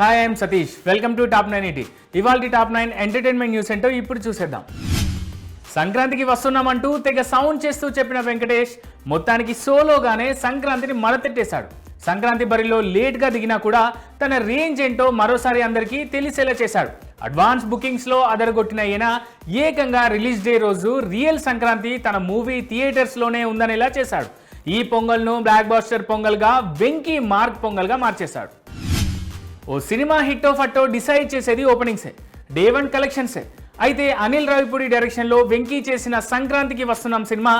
Hi I'm Satish welcome to top nine ET ఇవాళ top nine entertainment news ఏంటో ఇప్పుడు చూసేద్దాం. సంక్రాంతికి వస్తున్నామంటూ తెగ సౌండ్ చేస్తూ చెప్పిన వెంకటేష్ మొత్తానికి సోలోగానే సంక్రాంతిని మడతెట్టేశాడు. సంక్రాంతి బరిలో లేట్గా దిగినా కూడా తన రేంజ్ ఏంటో మరోసారి అందరికీ తెలిసేలా చేశాడు. అడ్వాన్స్ బుకింగ్స్లో అదరగొట్టిన ఈయన ఏకంగా రిలీజ్ డే రోజు రియల్ సంక్రాంతి తన మూవీ థియేటర్స్లోనే ఉందనేలా చేశాడు. ఈ పొంగల్ను బ్లాక్ బాస్టర్ పొంగల్గా వెంకీ మార్క్ పొంగల్గా మార్చేశాడు. ఓ సినిమా హిట్ ఫట్టో డిసైడ్ చేసేది ఓపెనింగ్సే డే వన్ కలెక్షన్సే. అయితే అనిల్ రావిపూడి డైరెక్షన్లో వెంకీ చేసిన సంక్రాంతికి వస్తున్నాం సినిమా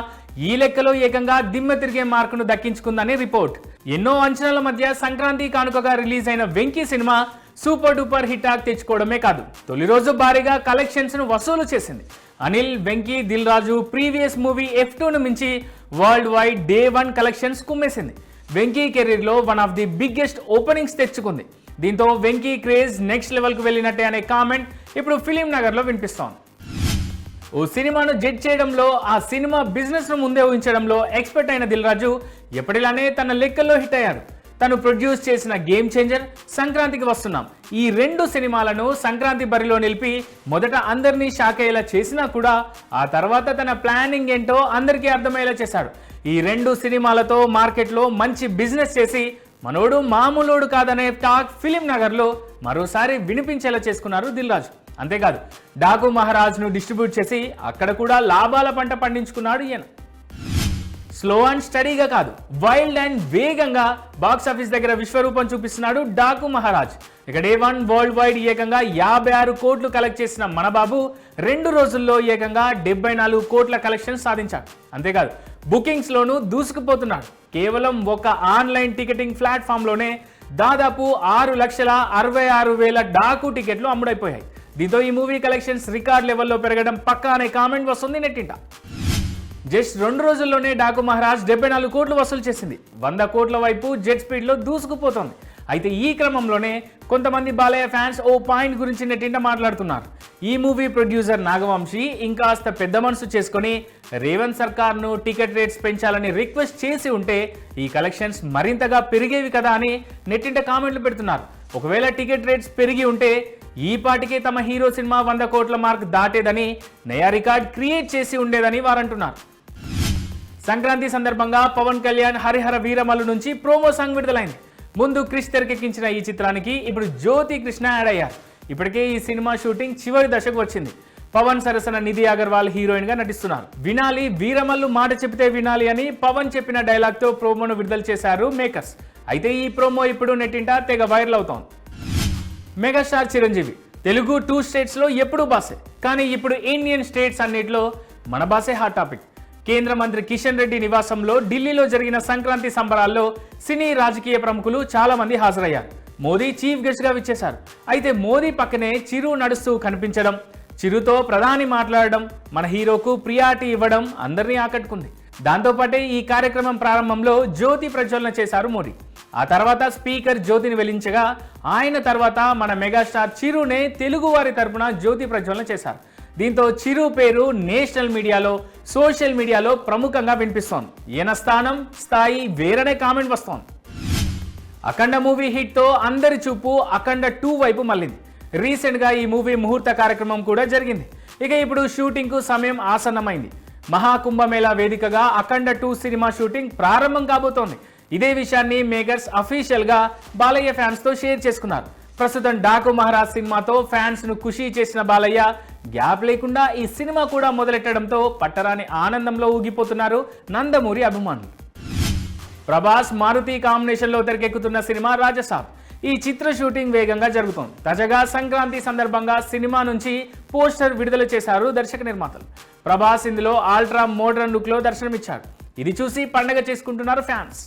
ఈ లెక్కలో ఏకంగా దిమ్మ తిరిగే మార్కును దక్కించుకుందని రిపోర్ట్. ఎన్నో అంచనాల మధ్య సంక్రాంతి కానుకగా రిలీజ్ అయిన Venky cinema super duper hit ఆక్ తెచ్చుకోవడమే కాదు తొలి రోజు భారీగా కలెక్షన్స్ను వసూలు చేసింది. Anil Venky Dil Raju previous movie F టూను మించి world wide day one collections కుమ్మేసింది. Venky కెరీర్లో one of the biggest openings తెచ్చుకుంది. దీంతో వెంకీ క్రేజ్ నెక్స్ట్ లెవెల్కు వెళ్ళినట్టే అనే కామెంట్ ఇప్పుడు ఫిలిం నగర్లో వినిపిస్తోంది. ఓ సినిమాను జడ్జ్ చేయడంలో ఆ సినిమా బిజినెస్ను ముందే ఊహించడంలో ఎక్స్పర్ట్ అయిన దిల్ రాజు ఎప్పటిలానే తన లెక్కల్లో హిట్ అయ్యారు తను ప్రొడ్యూస్ చేసిన గేమ్ చేంజర్ సంక్రాంతికి వస్తున్నాం. ఈ రెండు సినిమాలను సంక్రాంతి బరిలో నిలిపి మొదట అందరినీ షాక్ అయ్యేలా చేసినా కూడా ఆ తర్వాత తన ప్లానింగ్ ఏంటో అందరికీ అర్థమయ్యేలా చేశాడు. ఈ రెండు సినిమాలతో మార్కెట్లో మంచి బిజినెస్ చేసి మనోడు మామూలోడు కాదనే టాక్ ఫిలిం నగర్లో మరోసారి వినిపించేలా చేసుకున్నారు దిల్రాజు. అంతేకాదు డాకు మహారాజ్ను డిస్ట్రిబ్యూట్ చేసి అక్కడ కూడా లాభాల పంట పండించుకున్నాడు ఈయన. స్లో అండ్ స్టడీగా కాదు వైల్డ్ అండ్ వేగంగా బాక్స్ ఆఫీస్ దగ్గర విశ్వరూపం చూపిస్తున్నాడు డాకు మహారాజ్. ఇక డే వన్ వరల్డ్ వైడ్ ఏకంగా యాభై ఆరు కోట్లు కలెక్ట్ చేసిన మన బాబు రెండు రోజుల్లో ఏకంగా డెబ్బై నాలుగు కోట్ల కలెక్షన్ సాధించాడు. అంతేకాదు బుకింగ్స్లోనూ దూసుకుపోతున్నాడు. కేవలం ఒక ఆన్లైన్ టికెటింగ్ ప్లాట్ఫామ్లోనే దాదాపు ఆరు లక్షల అరవై ఆరు వేల డాకు టికెట్లు అమ్ముడైపోయాయి. దీంతో ఈ మూవీ కలెక్షన్స్ రికార్డ్ లెవెల్లో పెరగడం పక్కా అనే కామెంట్ వస్తుంది నెట్టింట. జస్ట్ రెండు రోజుల్లోనే డాకు మహారాజ్ డెబ్బై నాలుగు కోట్లు వసూలు చేసింది. వంద కోట్ల వైపు జెట్ స్పీడ్లో దూసుకుపోతోంది. అయితే ఈ క్రమంలోనే కొంతమంది బాలయ్య ఫ్యాన్స్ ఓ పాయింట్ గురించి నెట్టింట మాట్లాడుతున్నారు. ఈ మూవీ ప్రొడ్యూసర్ నాగవంశీ ఇంకాస్త పెద్ద మనసు చేసుకొని రేవంత్ సర్కార్ను టికెట్ రేట్స్ పెంచాలని రిక్వెస్ట్ చేసి ఉంటే ఈ కలెక్షన్స్ మరింతగా పెరిగేవి కదా అని నెట్టింట కామెంట్లు పెడుతున్నారు. ఒకవేళ టికెట్ రేట్స్ పెరిగి ఉంటే ఈ పాటికే తమ హీరో సినిమా వంద కోట్ల మార్క్ దాటేదని నయా రికార్డ్ క్రియేట్ చేసి ఉండేదని వారంటున్నారు. సంక్రాంతి సందర్భంగా పవన్ కళ్యాణ్ హరిహర వీరమల్లు నుంచి ప్రోమో సాంగ్ విడుదలైంది. ముందు క్రిష్ తెరకెక్కించిన ఈ చిత్రానికి ఇప్పుడు జ్యోతి కృష్ణ యాడ్ అయ్యారు. ఇప్పటికే ఈ సినిమా షూటింగ్ చివరి దశకు వచ్చింది. పవన్ సరసన నిధి అగర్వాల్ హీరోయిన్గా నటిస్తున్నారు. వినాలి వీరమల్లు మాట చెబితే వినాలి అని పవన్ చెప్పిన డైలాగ్తో ప్రోమోను విడుదల చేశారు మేకర్స్. అయితే ఈ ప్రోమో ఇప్పుడు నెట్టింట తెగ వైరల్ అవుతోంది. మెగాస్టార్ చిరంజీవి తెలుగు టూ స్టేట్స్లో ఎప్పుడూ బాసే. కానీ ఇప్పుడు ఇండియన్ స్టేట్స్ అన్నిటిలో మన బాసే హాట్ టాపిక్. కేంద్ర మంత్రి కిషన్ రెడ్డి నివాసంలో ఢిల్లీలో జరిగిన సంక్రాంతి సంబరాల్లో సినీ రాజకీయ ప్రముఖులు చాలా మంది హాజరయ్యారు. మోదీ చీఫ్ గెస్ట్గా విచ్చేశారు. అయితే మోదీ పక్కనే చిరు నడుస్తూ కనిపించడం చిరుతో ప్రధాని మాట్లాడడం మన హీరోకు ప్రియారిటీ ఇవ్వడం అందరినీ ఆకట్టుకుంది. దాంతోపాటే ఈ కార్యక్రమం ప్రారంభంలో జ్యోతి ప్రజ్వలన చేశారు మోడీ ఆ తర్వాత స్పీకర్ జ్యోతిని వెలించగా ఆయన తర్వాత మన మెగాస్టార్ చిరునే తెలుగు వారి తరపున జ్యోతి ప్రజ్వలన చేశారు. దీంతో చిరు పేరు నేషనల్ మీడియాలో సోషల్ మీడియాలో ప్రముఖంగా వినిపిస్తోంది. ఈయన స్థానం స్థాయి వేరనే కామెంట్ వస్తోంది. అఖండ మూవీ హిట్తో అందరి చూపు అఖండ టూ వైపు మళ్ళింది. రీసెంట్గా ఈ మూవీ ముహూర్త కార్యక్రమం కూడా జరిగింది. ఇక ఇప్పుడు షూటింగ్కు సమయం ఆసన్నమైంది. మహాకుంభమేళా వేదికగా అఖండ టూ సినిమా షూటింగ్ ప్రారంభం కాబోతోంది. ఇదే విషయాన్ని మేకర్స్ అఫీషియల్గా బాలయ్య ఫ్యాన్స్తో షేర్ చేసుకున్నారు. ప్రస్తుతం డాకు మహారాజ్ సినిమాతో ఫ్యాన్స్ను ఖుషీ చేసిన బాలయ్య గ్యాప్ లేకుండా ఈ సినిమా కూడా మొదలెట్టడంతో పట్టరాని ఆనందంలో ఊగిపోతున్నారు నందమూరి అభిమానులు. ప్రభాస్ మారుతి కాంబినేషన్లో తెరకెక్కుతున్న సినిమా రాజసాబ్. ఈ చిత్ర షూటింగ్ వేగంగా జరుగుతోంది. తాజాగా సంక్రాంతి సందర్భంగా సినిమా నుంచి పోస్టర్ విడుదల చేశారు దర్శక నిర్మాతలు. ప్రభాస్ ఇందులో ఆల్ట్రా మోడర్న్ లుక్లో దర్శనమిచ్చారు. ఇది చూసి పండగ చేసుకుంటున్నారు ఫ్యాన్స్.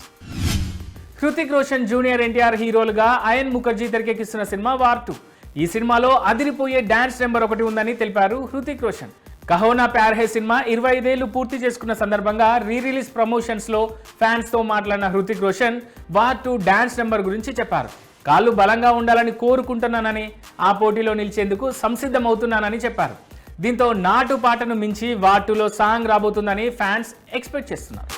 హృతిక్ రోషన్ జూనియర్ ఎన్టీఆర్ హీరోలుగా అయన్ ముఖర్జీ తెరకెక్కిస్తున్న సినిమా వార్ టూ. ఈ సినిమాలో అదిరిపోయే డాన్స్ నెంబర్ ఒకటి ఉందని తెలిపారు హృతిక్ రోషన్. కహోనా ప్యార్ హే సినిమా ఇరవై ఐదేళ్ళు పూర్తి చేసుకున్న సందర్భంగా రీ రిలీజ్ ప్రమోషన్స్లో ఫ్యాన్స్తో మాట్లాడిన Hrithik Roshan war two dance number గురించి చెప్పారు. కాళ్ళు బలంగా ఉండాలని కోరుకుంటున్నానని ఆ పోటీలో నిలిచేందుకు సంసిద్ధమవుతున్నానని చెప్పారు. దీంతో నాటు పాటను మించి వార్ టూలో సాంగ్ రాబోతుందని ఫ్యాన్స్ ఎక్స్పెక్ట్ చేస్తున్నారు.